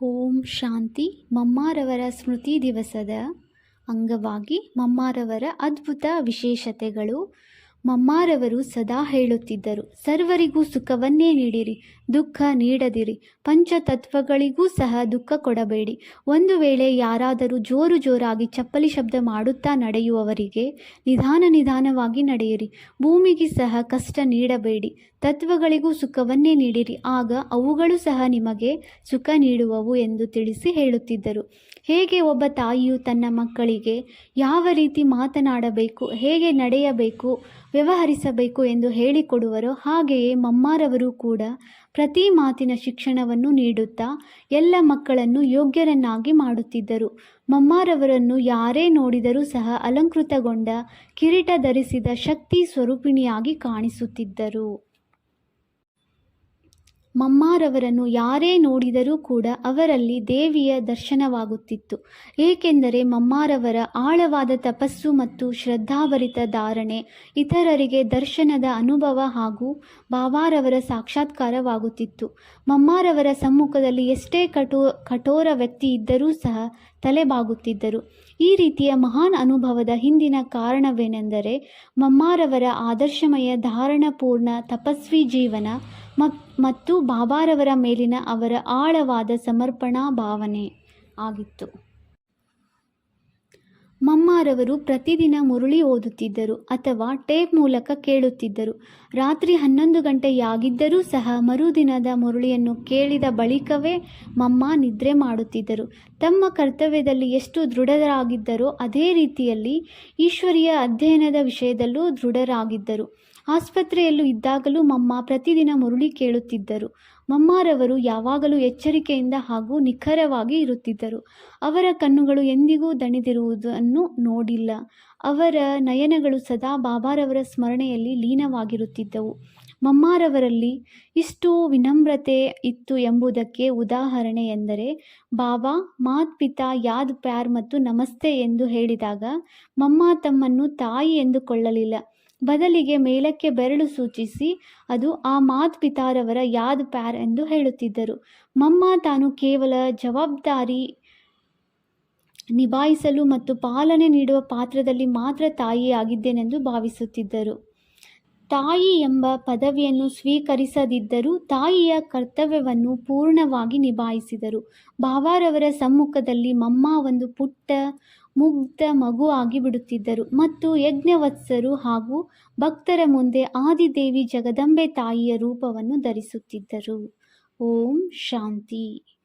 ಓಂ ಶಾಂತಿ ಮಮ್ಮಾರವರ ಸ್ಮೃತಿ ದಿವಸದ ಅಂಗವಾಗಿ ಮಮ್ಮಾರವರ ಅದ್ಭುತ ವಿಶೇಷತೆಗಳು ಮಮ್ಮಾರವರು ಸದಾ ಹೇಳುತ್ತಿದ್ದರು, ಸರ್ವರಿಗೂ ಸುಖವನ್ನೇ ನೀಡಿರಿ, ದುಃಖ ನೀಡದಿರಿ, ಪಂಚತತ್ವಗಳಿಗೂ ಸಹ ದುಃಖ ಕೊಡಬೇಡಿ. ಒಂದು ವೇಳೆ ಯಾರಾದರೂ ಜೋರು ಜೋರಾಗಿ ಚಪ್ಪಲಿ ಶಬ್ದ ಮಾಡುತ್ತಾ ನಡೆಯುವವರಿಗೆ ನಿಧಾನ ನಿಧಾನವಾಗಿ ನಡೆಯಿರಿ. ಭೂಮಿಗೆ ಸಹ ಕಷ್ಟ ನೀಡಬೇಡಿ, ತತ್ವಗಳಿಗೂ ಸುಖವನ್ನೇ ನೀಡಿರಿ, ಆಗ ಅವುಗಳು ಸಹ ನಿಮಗೆ ಸುಖ ನೀಡುವವು ಎಂದು ತಿಳಿಸಿ ಹೇಳುತ್ತಿದ್ದರು. ಹೇಗೆ ಒಬ್ಬ ತಾಯಿಯು ತನ್ನ ಮಕ್ಕಳಿಗೆ ಯಾವ ರೀತಿ ಮಾತನಾಡಬೇಕು, ಹೇಗೆ ನಡೆಯಬೇಕು ವ್ಯವಹರಿಸಬೇಕು ಎಂದು ಹೇಳಿಕೊಡುವರು. ಹಾಗೆಯೇ ಮಮ್ಮಾರವರು ಕೂಡ ಪ್ರತಿ ಮಾತಿನ ಶಿಕ್ಷಣವನ್ನು ನೀಡುತ್ತಾ ಎಲ್ಲ ಮಕ್ಕಳನ್ನು ಯೋಗ್ಯರನ್ನಾಗಿ ಮಾಡುತ್ತಿದ್ದರು. ಮಮ್ಮಾರವರನ್ನು ಯಾರೇ ನೋಡಿದರೂ ಸಹ ಅಲಂಕೃತಗೊಂಡ ಕಿರೀಟ ಧರಿಸಿದ ಶಕ್ತಿ ಸ್ವರೂಪಿಣಿಯಾಗಿ ಕಾಣಿಸುತ್ತಿದ್ದರು. ಮಮ್ಮಾರವರನ್ನು ಯಾರೇ ನೋಡಿದರೂ ಕೂಡ ಅವರಲ್ಲಿ ದೇವಿಯ ದರ್ಶನವಾಗುತ್ತಿತ್ತು. ಏಕೆಂದರೆ ಮಮ್ಮಾರವರ ಆಳವಾದ ತಪಸ್ಸು ಮತ್ತು ಶ್ರದ್ಧಾಭರಿತ ಧಾರಣೆ ಇತರರಿಗೆ ದರ್ಶನದ ಅನುಭವ ಹಾಗೂ ಬಾವಾರವರ ಸಾಕ್ಷಾತ್ಕಾರವಾಗುತ್ತಿತ್ತು. ಮಮ್ಮಾರವರ ಸಮ್ಮುಖದಲ್ಲಿ ಎಷ್ಟೇ ಕಠೋ, ಕಠೋರ ವ್ಯಕ್ತಿ ಇದ್ದರೂ ಸಹ ತಲೆಬಾಗುತ್ತಿದ್ದರು. ಈ ರೀತಿಯ ಮಹಾನ್ ಅನುಭವದ ಹಿಂದಿನ ಕಾರಣವೇನೆಂದರೆ, ಮಮ್ಮಾರವರ ಆದರ್ಶಮಯ ಧಾರಣಪೂರ್ಣ ತಪಸ್ವಿ ಜೀವನ ಮತ್ತು ಬಾಬಾರವರ ಮೇಲಿನ ಅವರ ಆಳವಾದ ಸಮರ್ಪಣಾ ಭಾವನೆ ಆಗಿತ್ತು. ಮಮ್ಮಾರವರು ಪ್ರತಿದಿನ ಮುರುಳಿ ಓದುತ್ತಿದ್ದರು ಅಥವಾ ಟೇಪ್ ಮೂಲಕ ಕೇಳುತ್ತಿದ್ದರು. ರಾತ್ರಿ ಹನ್ನೊಂದು ಗಂಟೆಯಾಗಿದ್ದರೂ ಸಹ ಮರುದಿನದ ಮುರುಳಿಯನ್ನು ಕೇಳಿದ ಬಳಿಕವೇ ಮಮ್ಮ ನಿದ್ರೆ ಮಾಡುತ್ತಿದ್ದರು. ತಮ್ಮ ಕರ್ತವ್ಯದಲ್ಲಿ ಎಷ್ಟು ದೃಢರಾಗಿದ್ದರೋ ಅದೇ ರೀತಿಯಲ್ಲಿ ಈಶ್ವರಿಯ ಅಧ್ಯಯನದ ವಿಷಯದಲ್ಲೂ ದೃಢರಾಗಿದ್ದರು. ಆಸ್ಪತ್ರೆಯಲ್ಲೂ ಇದ್ದಾಗಲೂ ಮಮ್ಮ ಪ್ರತಿದಿನ ಮುರುಳಿ ಕೇಳುತ್ತಿದ್ದರು. ಮಮ್ಮಾರವರು ಯಾವಾಗಲೂ ಎಚ್ಚರಿಕೆಯಿಂದ ಹಾಗೂ ನಿಖರವಾಗಿ ಇರುತ್ತಿದ್ದರು. ಅವರ ಕಣ್ಣುಗಳು ಎಂದಿಗೂ ದಣಿದಿರುವುದನ್ನು ನೋಡಿಲ್ಲ. ಅವರ ನಯನಗಳು ಸದಾ ಬಾಬಾರವರ ಸ್ಮರಣೆಯಲ್ಲಿ ಲೀನವಾಗಿರುತ್ತಿದ್ದವು. ಮಮ್ಮಾರವರಲ್ಲಿ ಇಷ್ಟು ವಿನಮ್ರತೆ ಇತ್ತು ಎಂಬುದಕ್ಕೆ ಉದಾಹರಣೆ ಎಂದರೆ, ಬಾಬಾ ಮಾತ್ ಪಿತಾ ಯಾದ್ ಪ್ಯಾರ್ ಮತ್ತು ನಮಸ್ತೆ ಎಂದು ಹೇಳಿದಾಗ ಮಮ್ಮ ತಮ್ಮನ್ನು ತಾಯಿ ಎಂದುಕೊಳ್ಳಲಿಲ್ಲ. ಬದಲಿಗೆ ಮೇಲಕ್ಕೆ ಬೆರಳು ಸೂಚಿಸಿ, ಅದು ಆ ಮಾತ್ ಪಿತಾರವರ ಯಾದ್ ಪ್ಯಾರ್ ಎಂದು ಹೇಳುತ್ತಿದ್ದರು. ಮಮ್ಮ, ತಾನು ಕೇವಲ ಜವಾಬ್ದಾರಿ ನಿಭಾಯಿಸಲು ಮತ್ತು ಪಾಲನೆ ನೀಡುವ ಪಾತ್ರದಲ್ಲಿ ಮಾತ್ರ ತಾಯಿಯಾಗಿದ್ದೇನೆಂದು ಭಾವಿಸುತ್ತಿದ್ದರು. ತಾಯಿ ಎಂಬ ಪದವಿಯನ್ನು ಸ್ವೀಕರಿಸದಿದ್ದರೂ ತಾಯಿಯ ಕರ್ತವ್ಯವನ್ನು ಪೂರ್ಣವಾಗಿ ನಿಭಾಯಿಸಿದರು. ಬಾವಾರವರ ಸಮ್ಮುಖದಲ್ಲಿ ಮಮ್ಮ ಒಂದು ಪುಟ್ಟ, ಮುಗ್ಧ ಮಗು ಆಗಿಬಿಡುತ್ತಿದ್ದರು ಮತ್ತು ಯಜ್ಞವತ್ಸರು ಹಾಗೂ ಭಕ್ತರ ಮುಂದೆ ಆದಿದೇವಿ ಜಗದಂಬೆ ತಾಯಿಯ ರೂಪವನ್ನು ಧರಿಸುತ್ತಿದ್ದರು. ಓಂ ಶಾಂತಿ.